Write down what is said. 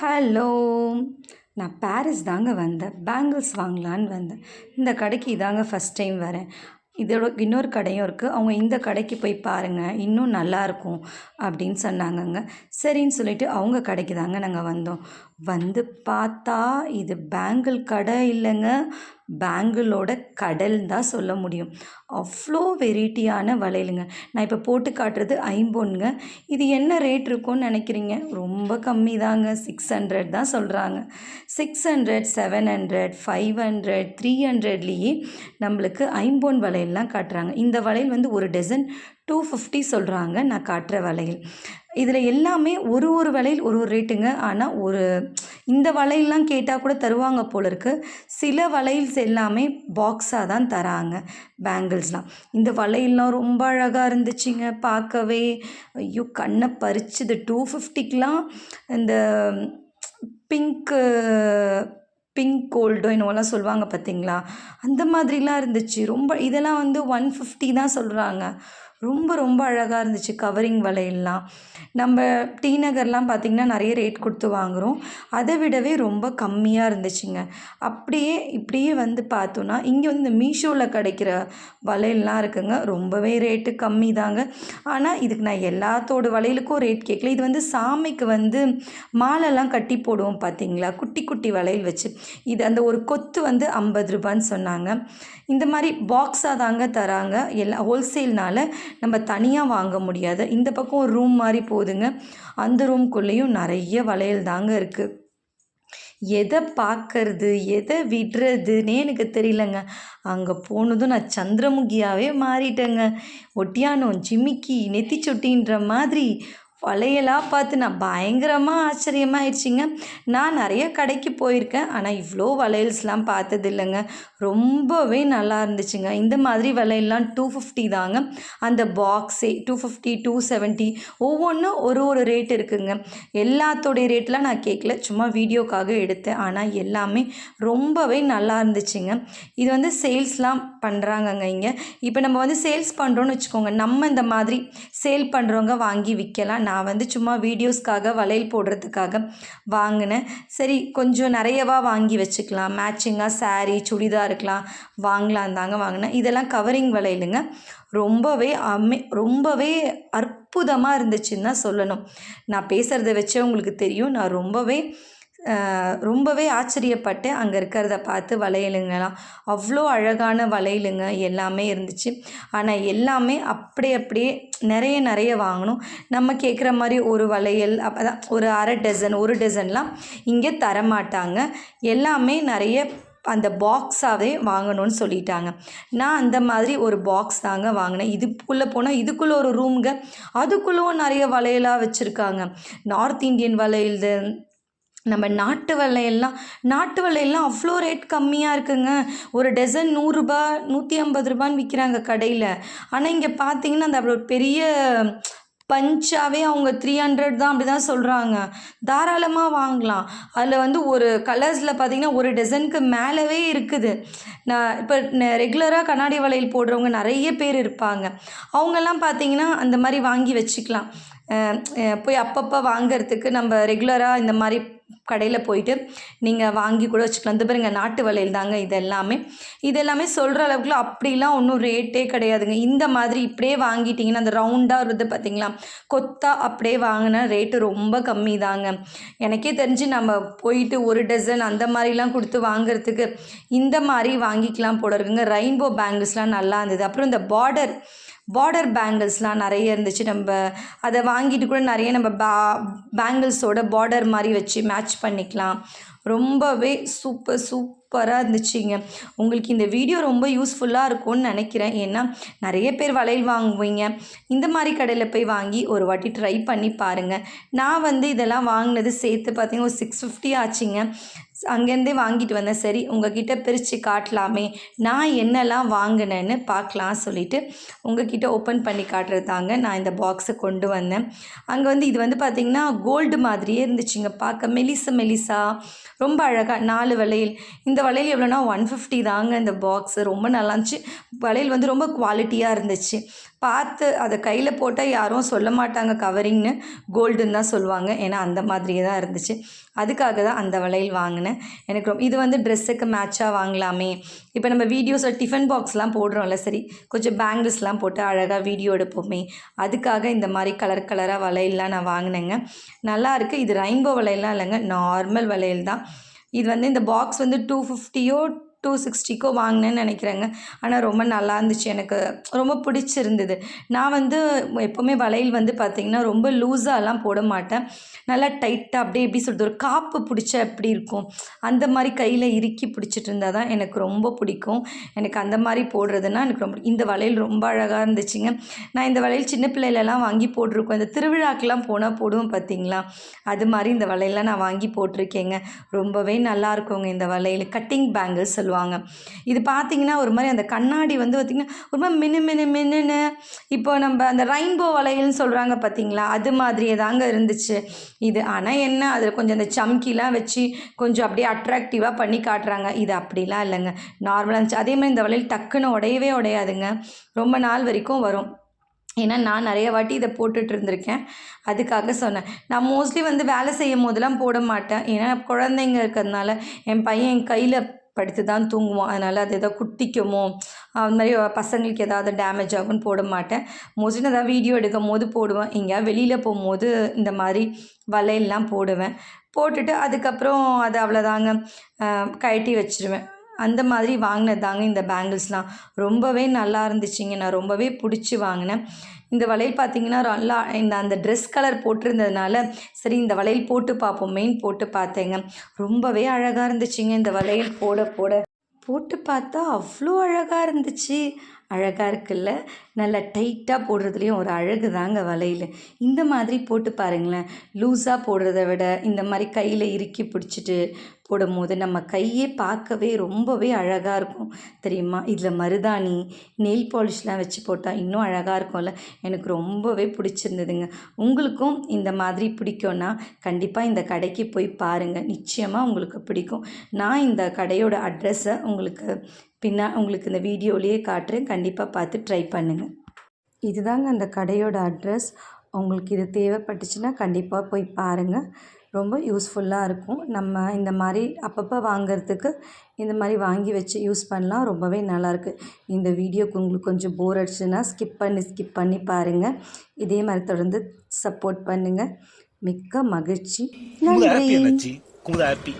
Hello நான் Paris தாங்க வந்தேன். பேங்கிள்ஸ் வாங்கலான்னு வந்தேன். இந்த கடைக்கு இதாங்க ஃபஸ்ட் டைம் வரேன். இதோட இன்னொரு கடையும் இருக்குது அவங்க இந்த கடைக்கு போய் பாருங்கள் இன்னும் நல்லாயிருக்கும் அப்படின்னு சொன்னாங்கங்க. சரின்னு சொல்லிட்டு அவங்க கடைக்கு தாங்க நாங்கள் வந்தோம். வந்து பார்த்தா இது பேங்கிள் கடை இல்லைங்க. பேங்கிளோட கடல்னு தான் சொல்ல முடியும். அவ்வளோ வெரைட்டியான வளையலுங்க. நான் இப்போ போட்டு காட்டுறது ஐம்பொன்னுங்க. இது என்ன ரேட் இருக்கும்னு நினைக்கிறீங்க? ரொம்ப கம்மி தாங்க. சிக்ஸ் ஹண்ட்ரட் தான் சொல்கிறாங்க six hundred seven hundred five hundred three ஹண்ட்ரட்லேயே நம்மளுக்கு ஐம்பொன் வளையல்லாம் காட்டுறாங்க. இந்த வளையல் வந்து ஒரு டசன் டூ ஃபிஃப்டி சொல்கிறாங்க நான் காட்டுற வளையல். இதில் எல்லாமே ஒரு ஒரு வளையல் ஒரு ஒரு ரேட்டுங்க. ஆனால் ஒரு இந்த வளையல்லாம் கேட்டால் கூட தருவாங்க போல இருக்கு. சில வளையல்ஸ் எல்லாமே பாக்ஸாக தான் தராங்க பேங்கிள்ஸ்லாம் இந்த வளையல்லாம் ரொம்ப அழகாக இருந்துச்சுங்க பார்க்கவே. ஐயோ கண்ணை பறிச்சுது. டூ ஃபிஃப்டிக்கெலாம் இந்த பிங்க்கு பிங்க் கோல்டோ என்னவோலாம் சொல்லுவாங்க பார்த்தீங்களா அந்த மாதிரிலாம் இருந்துச்சு. ரொம்ப இதெல்லாம் வந்து ஒன் ஃபிஃப்டி தான் சொல்கிறாங்க ரொம்ப ரொம்ப அழகாக இருந்துச்சு கவரிங் வளையல்லாம் நம்ம டி நகர்லாம் பார்த்திங்கன்னா நிறைய ரேட் கொடுத்து வாங்குகிறோம் அதை விடவே ரொம்ப கம்மியாக இருந்துச்சுங்க. அப்படியே இப்படியே வந்து பார்த்தோன்னா இங்கே வந்து இந்த மீஷோவில் கிடைக்கிற வளையல்லாம் இருக்குங்க. ரொம்பவே ரேட்டு கம்மி தாங்க. ஆனால் இதுக்கு நான் எல்லாத்தோட வளையலுக்கும் ரேட் கேட்கல. இது வந்து சாமிக்கு வந்து மாலைலாம் கட்டி போடுவோம் பார்த்தீங்களா குட்டி குட்டி வளையல் வச்சு. இது அந்த ஒரு கொத்து வந்து ஐம்பது ரூபான்னு சொன்னாங்க. இந்த மாதிரி பாக்ஸாக தாங்க தராங்க. எல்லா ஹோல்சேல்னால் நம்ம தனியாக வாங்க முடியாது இந்த பக்கம் ஒரு ரூம் மாதிரி போகுதுங்க அந்த ரூம்குள்ளேயும் நிறைய வளையல் தாங்க இருக்குது எதை பார்க்கறது எதை விடுறதுன்னே எனக்கு தெரியலங்க. அங்கே போனதும் நான் சந்திரமுகியாகவே மாறிட்டேங்க. ஒட்டியானம் ஜிமிக்கி நெத்தி சொட்டின்ற மாதிரி வளையலாக பார்த்து நான் பயங்கரமாக ஆச்சரியமாயிடுச்சிங்க. நான் நிறைய கடைக்கு போயிருக்கேன். ஆனால் இவ்வளோ வளையல்ஸ்லாம் பார்த்தது இல்லைங்க ரொம்பவே நல்லா இருந்துச்சுங்க. இந்த மாதிரி விலையெல்லாம் டூ ஃபிஃப்டி தாங்க. அந்த பாக்ஸே டூ ஃபிஃப்டி டூ செவன்ட்டி ஒவ்வொன்றும் ஒரு ஒரு ரேட் இருக்குங்க. எல்லாத்தோடைய ரேட்லாம் நான் கேட்கல. சும்மா வீடியோக்காக எடுத்தேன். ஆனால் எல்லாமே ரொம்பவே நல்லா இருந்துச்சுங்க. இது வந்து சேல்ஸ்லாம் பண்ணுறாங்கங்க இங்கே. இப்போ நம்ம வந்து சேல்ஸ் பண்ணுறோன்னு வச்சுக்கோங்க. நம்ம இந்த மாதிரி சேல் பண்ணுறவங்க வாங்கி விற்கலாம் நான் வந்து சும்மா வீடியோஸ்க்காக வளையல் போடுறதுக்காக வாங்கினேன். சரி கொஞ்சம் நிறையவா வாங்கி வச்சுக்கலாம். மேட்சிங்காக சாரீ சுடிதார் இருக்கலாம். வாங்கலாம் தாங்க வாங்கினேன் இதெல்லாம் கவரிங் வளையலுங்க ரொம்பவே அமே ரொம்பவே அற்புதமாக இருந்துச்சுன்னு தான் சொல்லணும். நான் பேசுகிறத வச்சே உங்களுக்கு தெரியும். நான் ரொம்பவே ரொம்பவே ஆச்சரியப்பட்டு அங்கே இருக்கிறத பார்த்து வளையலுங்கலாம் அவ்வளோ அழகான வளையலுங்க எல்லாமே இருந்துச்சு. ஆனால் எல்லாமே அப்படியே அப்படியே நிறைய நிறைய வாங்கணும். நம்ம கேட்குற மாதிரி ஒரு வளையல் அப்போ ஒரு அரை டசன் ஒரு டசன்லாம் இங்கே தரமாட்டாங்க. எல்லாமே நிறைய அந்த பாக்ஸாகவே வாங்கணும்னு சொல்லிட்டாங்க. நான் அந்த மாதிரி ஒரு பாக்ஸ் தாங்க வாங்கினேன். இதுக்குள்ளே போனால் இதுக்குள்ளே ஒரு ரூமுங்க அதுக்குள்ளவும் நிறைய வளையலாக வச்சுருக்காங்க. நார்த் இந்தியன் வளையல் நம்ம நாட்டு வலையெல்லாம் நாட்டு வலையெல்லாம் அவ்வளோ ரேட் கம்மியாக இருக்குங்க. ஒரு டசன் நூறுரூபா நூற்றி ஐம்பது ரூபான்னு விற்கிறாங்க கடையில். ஆனால் இங்கே பார்த்தீங்கன்னா அந்த அவ்வளோ பெரிய பஞ்சாகவே அவங்க த்ரீ ஹண்ட்ரட் தான் அப்படி தான் சொல்கிறாங்க தாராளமாக வாங்கலாம். அதில் வந்து ஒரு கலர்ஸில் பார்த்திங்கன்னா ஒரு டசனுக்கு மேலவே இருக்குது. நான் இப்போ ரெகுலராக கண்ணாடி வளையல் போடுறவங்க நிறைய பேர் இருப்பாங்க. அவங்கெல்லாம் பார்த்திங்கன்னா அந்த மாதிரி வாங்கி வச்சுக்கலாம். போய் அப்பப்போ வாங்கிறதுக்கு நம்ம ரெகுலராக இந்த மாதிரி கடையில் போயிட்டு நீங்கள் வாங்கி கூட வச்சுக்கலாம். இந்த பாருங்க நாட்டு வளையல் தாங்க இது எல்லாமே. இது எல்லாமே சொல்கிற அளவுக்குலாம் அப்படிலாம் ஒன்றும் ரேட்டே கிடையாதுங்க. இந்த மாதிரி இப்படியே வாங்கிட்டிங்கன்னா அந்த ரவுண்டாக வருது பார்த்தீங்களா கொத்தா அப்படியே வாங்கினா ரேட்டு ரொம்ப கம்மி தாங்க. எனக்கே தெரிஞ்சு நம்ம போயிட்டு ஒரு டசன் அந்த மாதிரிலாம் கொடுத்து வாங்குறதுக்கு இந்த மாதிரி வாங்கிக்கலாம் போல இருக்குங்க. ரெயின்போ பேங்கிள்ஸ்லாம் நல்லா இருந்தது. அப்புறம் இந்த பார்டர் பார்டர் பேங்கிள்ஸ்லாம் நிறைய இருந்துச்சு. நம்ம அதை வாங்கிட்டு கூட நிறைய நம்ம பே பேங்கிள்ஸோட பார்டர் மாதிரி வச்சு மேட்ச் பண்ணிக்கலாம். ரொம்பவே சூப்பர் சூப்பராக இருந்துச்சுங்க. உங்களுக்கு இந்த வீடியோ ரொம்ப யூஸ்ஃபுல்லாக இருக்கும்னு நினைக்கிறேன். ஏன்னா நிறைய பேர் வளையல் வாங்குவீங்க. இந்த மாதிரி கடையில் போய் வாங்கி ஒரு வாட்டி ட்ரை பண்ணி பாருங்கள் நான் வந்து இதெல்லாம் வாங்கினது சேர்த்து பார்த்தீங்கன்னா ஒரு சிக்ஸ் ஃபிஃப்டி ஆச்சுங்க. அங்கேருந்தே வாங்கிட்டு வந்தேன். சரி உங்ககிட்ட பிரித்து காட்டலாமே. நான் என்னெல்லாம் வாங்கினேன்னு பார்க்கலாம் சொல்லிட்டு உங்ககிட்ட ஓப்பன் பண்ணி காட்டுறது தாங்க நான் இந்த பாக்ஸை கொண்டு வந்தேன். அங்கே வந்து இது வந்து பார்த்திங்கன்னா கோல்டு மாதிரியே இருந்துச்சுங்க. பார்க்க மெலிசா மெலிசா ரொம்ப அழகாக நாலு வளையல். இந்த வளையல் எவ்வளோனா ஒன் ஃபிஃப்டி தாங்க இந்த பாக்ஸு ரொம்ப நல்லா இருந்துச்சு. வளையல் வந்து ரொம்ப குவாலிட்டியாக இருந்துச்சு. பார்த்து அதை கையில் போட்டால் யாரும் சொல்ல மாட்டாங்க. கவரிங்னு கோல்டுன்னு தான் சொல்லுவாங்க. ஏன்னா அந்த மாதிரியே தான் இருந்துச்சு. அதுக்காக தான் அந்த வளையல் வாங்கினேன். எனக்கு ரொம்ப இது வந்து ட்ரெஸ்ஸுக்கு மேட்சாக வாங்கலாமே. இப்போ நம்ம வீடியோஸில் டிஃபன் பாக்ஸ்லாம் போடுறோம்ல சரி கொஞ்சம் பேங்கிள்ஸ்லாம் போட்டு அழகாக வீடியோ எடுப்போமே. அதுக்காக இந்த மாதிரி கலர் கலராக வளையல்லாம் நான் வாங்கினேங்க. நல்லாயிருக்கு இது ரெயின்போ வளையல்லாம் இல்லைங்க நார்மல் வளையல் தான். இது வந்து இந்த பாக்ஸ் வந்து டூ ஃபிஃப்டியோ டூ சிக்ஸ்டிக்கோ வாங்கினேன்னு நினைக்கிறேங்க. ஆனால் ரொம்ப நல்லா இருந்துச்சு. எனக்கு ரொம்ப பிடிச்சிருந்தது. நான் வந்து எப்போவுமே வளையல் வந்து பார்த்திங்கன்னா ரொம்ப லூஸாலாம் போட மாட்டேன். நல்லா டைட்டாக அப்படியே எப்படி சொல்கிறது ஒரு காப்பு பிடிச்சா எப்படி இருக்கும் அந்த மாதிரி கையில் இறுக்கி பிடிச்சிட்டு இருந்தால் தான் எனக்கு ரொம்ப பிடிக்கும். எனக்கு அந்த மாதிரி போடுறதுன்னா எனக்கு ரொம்ப இந்த வளையல் ரொம்ப அழகாக இருந்துச்சுங்க. நான் இந்த வளையல் சின்ன பிள்ளையிலலாம் வாங்கி போட்டிருக்கோம். இந்த திருவிழாக்கெலாம் போனால் போடுவோம் பார்த்தீங்களா அது மாதிரி இந்த வளையல்லாம் நான் வாங்கி போட்டிருக்கேங்க. ரொம்பவே நல்லா இருக்குங்க இந்த வளையல். கட்டிங் பேங்கிள்ஸ் சொல்லுவாங்க. இது பார்த்தீங்கன்னா ஒரு மாதிரி அந்த கண்ணாடி வந்து பார்த்திங்கன்னா ஒரு மாதிரி மினு மினு மினுன்னு இப்போ நம்ம அந்த ரெயின்போ வளையல்னு சொல்கிறாங்க பார்த்தீங்களா அது மாதிரியே தாங்க இருந்துச்சு. இது ஆனால் என்ன அதில் கொஞ்சம் அந்த சம்கிலாம் வச்சு கொஞ்சம் அப்படியே அட்ராக்டிவாக பண்ணி காட்டுறாங்க. இது அப்படிலாம் இல்லைங்க. நார்மலாக இருந்துச்சு. அதே மாதிரி இந்த வளையல் டக்குன்னு உடையவே உடையாதுங்க. ரொம்ப நாள் வரைக்கும் வரும். ஏன்னா நான் நிறைய வாட்டி இதை போட்டுட்டு இருந்திருக்கேன். அதுக்காக சொன்னேன். நான் மோஸ்ட்லி வந்து வேலை செய்யும் போதெல்லாம் போட மாட்டேன். ஏன்னா குழந்தைங்க இருக்கிறதுனால என் பையன் என் கையில் படுத்து தான் தூங்குவோம் அதனால் அது ஏதோ குட்டிக்குமோ அது மாதிரி பசங்களுக்கு ஏதாவது டேமேஜ் ஆகும்னு போட மாட்டேன். மோஸ்ட்லி நான் ஏதாவது வீடியோ எடுக்கும் போது போடுவேன். எங்கேயாவது வெளியில் போகும்போது இந்த மாதிரி வலையெல்லாம் போடுவேன். போட்டுட்டு அதுக்கப்புறம் அது அவ்வளோதாங்க கழட்டி வச்சுருவேன். அந்த மாதிரி வாங்கினது தாங்க இந்த பேங்கிள்ஸ்லாம். ரொம்பவே நல்லா இருந்துச்சுங்க. நான் ரொம்பவே பிடிச்சி வாங்கினேன். இந்த வளையல் பார்த்திங்கன்னா நல்லா இந்த அந்த ட்ரெஸ் கலர் போட்டிருந்ததுனால சரி இந்த வளையல் போட்டு பார்ப்போம். மெயின் போட்டு பார்த்தேங்க. ரொம்பவே அழகாக இருந்துச்சுங்க இந்த வளையல். போட போட. போட்டு பார்த்தா அவ்வளோ அழகாக இருந்துச்சு. அழகாக இருக்குல்ல? நல்லா டைட்டாக போடுறதுலேயும் ஒரு அழகு தாங்க வளையல் இந்த மாதிரி போட்டு பாருங்களேன். லூஸாக போடுறத விட இந்த மாதிரி கையில் இறுக்கி பிடிச்சிட்டு போடும்போது நம்ம கையே பார்க்கவே ரொம்பவே அழகாக இருக்கும். தெரியுமா? இதில் மருதாணி நெயில் பாலிஷ்லாம் வச்சு போட்டால் இன்னும் அழகாக இருக்கும்ல. எனக்கு ரொம்பவே பிடிச்சிருந்ததுங்க. உங்களுக்கும் இந்த மாதிரி பிடிக்கும்னா கண்டிப்பாக இந்த கடைக்கு போய் பாருங்கள் நிச்சயமாக உங்களுக்கு பிடிக்கும். நான் இந்த கடையோட அட்ரஸை உங்களுக்கு பின்னா உங்களுக்கு இந்த வீடியோலேயே காட்டுறேன். கண்டிப்பாக பார்த்து ட்ரை பண்ணுங்கள் இதுதாங்க அந்த கடையோட அட்ரஸ் உங்களுக்கு இது தேவைப்பட்டுச்சுன்னா கண்டிப்பாக போய் பாருங்கள் ரொம்ப யூஸ்ஃபுல்லாக இருக்கும். நம்ம இந்த மாதிரி அப்பப்போ வாங்குறதுக்கு இந்த மாதிரி வாங்கி வச்சு யூஸ் பண்ணலாம். ரொம்பவே நல்லாயிருக்கு இந்த வீடியோக்கு உங்களுக்கு கொஞ்சம் போர் அடிச்சுன்னா ஸ்கிப் பண்ணி ஸ்கிப் பண்ணி பாருங்கள் இதே மாதிரி தொடர்ந்து சப்போர்ட் பண்ணுங்கள் மிக்க மகிழ்ச்சி. நன்றி.